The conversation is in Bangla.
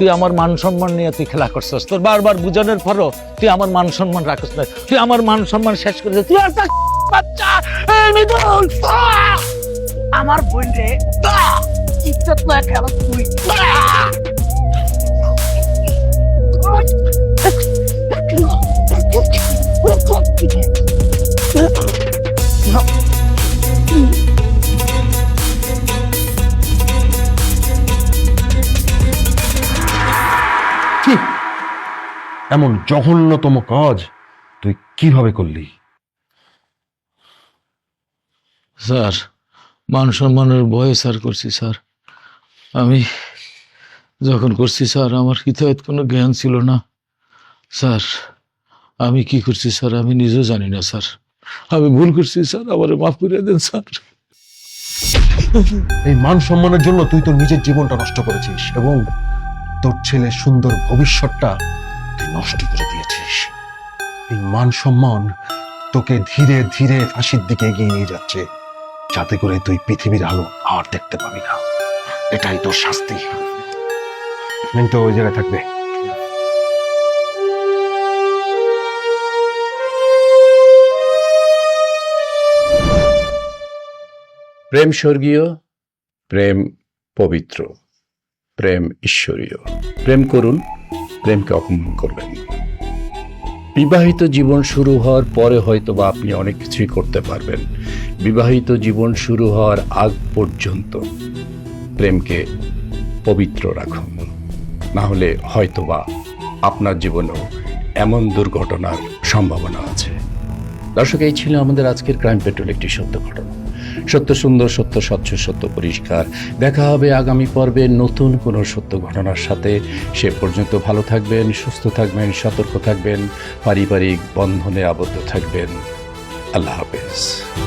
তুই আমার মান সম্মান নিয়ে তুই খেলা করছিস। তোর বারবার বুঝানোর পরও তুই আমার মান সম্মান রাখিস না। তুই আমার মান সম্মান শেষ করে। তুই একটা বাচ্চা! আমার বোন রে! ইজ্জত না খেলা তুই? এমন জঘন্যতম কাজ তুই কীভাবে করলি? স্যার মান সম্মানের ভয়ে স্যার করছি স্যার। আমি যখন করছি স্যার আমার হিতায়ত কোনো জ্ঞান ছিল না। স্যার আমি কি করছি স্যার আমি নিজেও জানি না স্যার। আমি ভুল করছি স্যার আমার মাফ করে দেন স্যার। এই মান সম্মানের জন্য তুই তোর নিজের জীবনটা নষ্ট করেছিস এবং তোর ছেলের সুন্দর ভবিষ্যৎটা তুই নষ্ট করে দিয়েছিস। এই মান সম্মান তোকে ধীরে ধীরে ফাঁসির দিকে এগিয়ে নিয়ে যাচ্ছে, যাতে করে তুই পৃথিবীর আলো আর দেখতে পাবি না। এটাই তোর শাস্তি। মিন্টু ওই জায়গায় থাকবে। প্রেম স্বর্গীয়, প্রেম পবিত্র, প্রেম ঈশ্বরীয়। প্রেম করুন। প্রেমকে অপমান করবেন। বিবাহিত জীবন শুরু হওয়ার পরে হয়তো বা আপনি অনেক কিছুই করতে পারবেন। বিবাহিত জীবন শুরু হওয়ার আগ পর্যন্ত প্রেমকে পবিত্র রাখুন। না হলে হয়তোবা আপনার জীবনেও এমন দুর্ঘটনার সম্ভাবনা আছে। দর্শক, এই ছিল আমাদের আজকের ক্রাইম পেট্রোল, একটি সত্য ঘটনা। সত্য সুন্দর, সত্য স্বচ্ছ, সত্য পরিষ্কার। দেখা হবে আগামী পর্বে নতুন কোনো সত্য ঘটনার সাথে। সে পর্যন্ত ভালো থাকবেন, সুস্থ থাকবেন, সতর্ক থাকবেন, পারিবারিক বন্ধনে আবদ্ধ থাকবেন। আল্লাহ হাফেজ।